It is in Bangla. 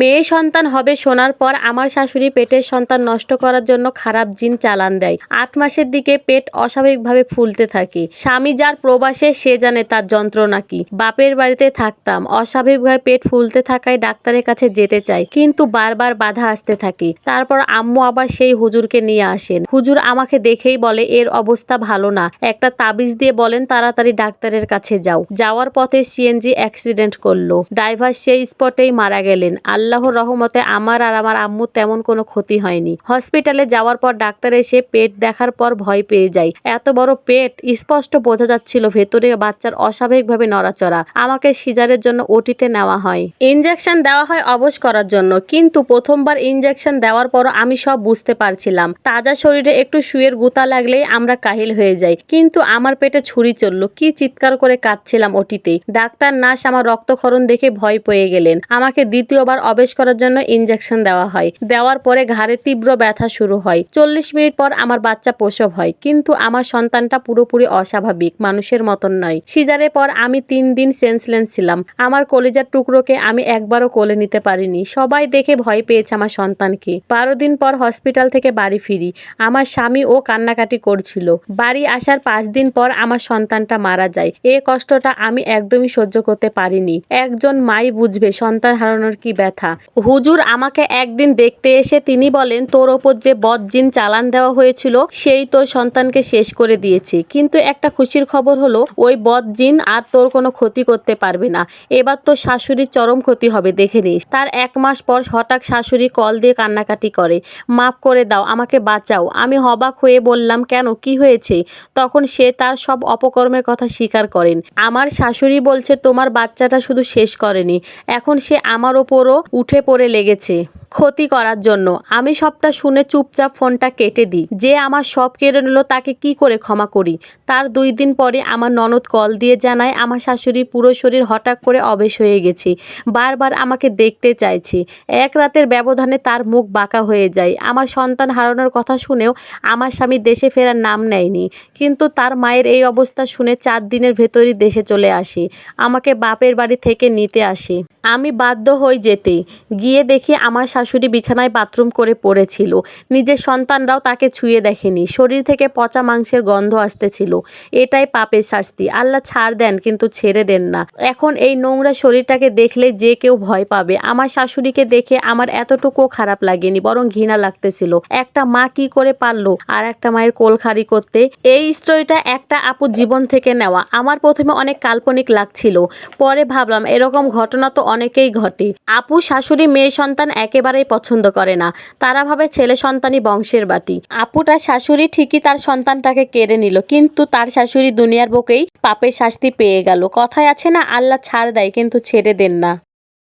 মেয়ে সন্তান হবে শোনার পর আমার শাশুড়ি পেটের সন্তান নষ্ট করার জন্য খারাপ জিন চালান দেয়। আট মাসের দিকে পেট অস্বাভাবিকভাবে ফুলতে থাকে। স্বামী যার প্রবাসে, সে জানে তার যন্ত্রণা কি। বাপের বাড়িতে থাকতাম, অস্বাভাবিকভাবে পেট ফুলতে থাকায় ডাক্তারের কাছে যেতে চাই, কিন্তু বারবার বাধা আসতে থাকে। তারপর আম্মু আবার সেই হুজুরকে নিয়ে আসেন। হুজুর আমাকে দেখেই বলে, এর অবস্থা ভালো না। একটা তাবিজ দিয়ে বলেন, তাড়াতাড়ি ডাক্তারের কাছে যাও। যাওয়ার পথে সিএনজি অ্যাক্সিডেন্ট করল। ড্রাইভার সেই স্পটেই মারা গেলেন। আল্লাহর রহমতে আমার আর আমার আম্মু তেমন কোনো ক্ষতি হয়নি। হসপিটালে যাওয়ার পর ডাক্তার এসে পেট দেখার পর ভয় পেয়ে যায় এত বড় পেট স্পষ্ট বোঝা যাচ্ছিল ভেতরে বাচ্চার অস্বাভাবিকভাবে নড়াচড়া। আমাকে সিজারের জন্য ওটিতে নেওয়া হয়। ইনজেকশন দেওয়া হয় অবশ করার জন্য, কিন্তু প্রথমবার ইনজেকশন দেওয়ার পর আমি সব বুঝতে পারছিলাম। তাজা শরীরে একটু শুয়ের গুতা লাগলেই আমরা কাহিল হয়ে যাই, কিন্তু আমার পেটে ছুরি চলল। কি চিৎকার করে কাঁদছিলাম ওটিতে ডাক্তার নার্স আমার রক্তক্ষরণ দেখে ভয় পেয়ে গেলেন। আমাকে দ্বিতীয়বার অবেশ করার জন্য ইনজেকশন দেওয়া হয়। দেওয়ার পরে ঘাড়ে তীব্র ব্যথা শুরু হয়। চল্লিশ মিনিট পর আমার বাচ্চা প্রসব হয়। কিন্তু আমার সন্তানটা পুরোপুরি অস্বাভাবিক, মানুষের মতন নয়। সিজারের পর আমি তিন দিন সেন্সলেন্স ছিলাম। আমার কলেজার টুকরোকে আমি একবারও কোলে নিতে পারিনি। সবাই দেখে ভয় পেয়েছে আমার সন্তানকে। বারো দিন পর হসপিটাল থেকে বাড়ি ফিরি। আমার স্বামী ও কান্নাকাটি করছিল। বাড়ি আসার পাঁচ দিন পর আমার সন্তানটা মারা যায়। এ কষ্টটা আমি একদমই সহ্য করতে পারিনি। একজন মাই বুঝবে সন্তান হারানোর কি ব্যথা। হুজুর আমাকে একদিন দেখতে এসে তিনি বলেন, তোর ওপর যে বদজিন চালান দেওয়া হয়েছিল, সেই তোর সন্তানকে শেষ করে দিয়েছে। কিন্তু একটা খুশির খবর হলো, ওই বদজিন আর তোর কোনো ক্ষতি করতে পারবে না। এবার তোর শাশুড়ির চরম ক্ষতি হবে, দেখে নিস। তার এক মাস পর হঠাৎ শাশুড়ি কল দিয়ে কান্নাকাটি করে, মাফ করে দাও, আমাকে বাঁচাও। আমি হবাক হয়ে বললাম, কেন, কি হয়েছে? তখন সে তার সব অপকর্মের কথা স্বীকার করেন। আমার শাশুড়ি বলছে, তোমার বাচ্চাটা শুধু শেষ করেনি। এখন সে আমার ওপরও উঠে পড়ে লেগেছে। ক্ষতি করার জন্য। আমি সবটা শুনে চুপচাপ ফোনটা কেটে দিই। যে আমার সব কেড়ে নিল তাকে কি করে ক্ষমা করি? তার দুই দিন পরে আমার ননদ কল দিয়ে জানায়, আমার শাশুড়ি পুরো শরীর হঠাৎ করে অবেশ হয়ে গেছে। বারবার আমাকে দেখতে চাইছে। এক রাতের ব্যবধানে তার মুখ বাঁকা হয়ে যায়। আমার সন্তান হারানোর কথা শুনেও আমার স্বামী দেশে ফেরার নাম নেয়নি। কিন্তু তার মায়ের এই অবস্থা শুনে চার দিনের ভেতরই দেশে চলে আসে। আমাকে বাপের বাড়ি থেকে নিতে আসে। আমি বাধ্য হই যেতে। গিয়ে দেখি আমার শাশুড়ি বিছানায় বাথরুম করে পড়েছিল। নিজের সন্তানরাও তাকে ছুঁয়ে দেখেনি। শরীর থেকে পচা মাংসের গন্ধ আসতেছিল। এটাই পাপের শাস্তি। আল্লাহ ছাড় দেন, কিন্তু ছেড়ে দেন না। এখন এই নোংরা শরীরটাকে দেখলে যে কেউ ভয় পাবে। আমার শাশুড়িকে দেখে আমার এতটুকুও খারাপ লাগেনি, বরং ঘৃণা লাগতেছিল। একটা মা কি করে পারল আর একটা মায়ের কোলখাড়ি করতে? এই স্টোরিটা একটা আপু জীবন থেকে নেওয়া। আমার প্রথমে অনেক কাল্পনিক লাগছিল। পরে ভাবলাম, এরকম ঘটনা তো অনেকেই ঘটে। আপু, শাশুড়ি, মেয়ে, সন্তান একেবারেই পছন্দ করে না। তারা ভাবে ছেলে সন্তানই বংশের বাতি। আপুটার শাশুড়ি ঠিকই তার সন্তানটাকে কেড়ে নিল, কিন্তু তার শাশুড়ি দুনিয়ার বুকেই পাপের শাস্তি পেয়ে গেল। কথায় আছে না, আল্লাহ ছাড় দেয়, কিন্তু ছেড়ে দেন না।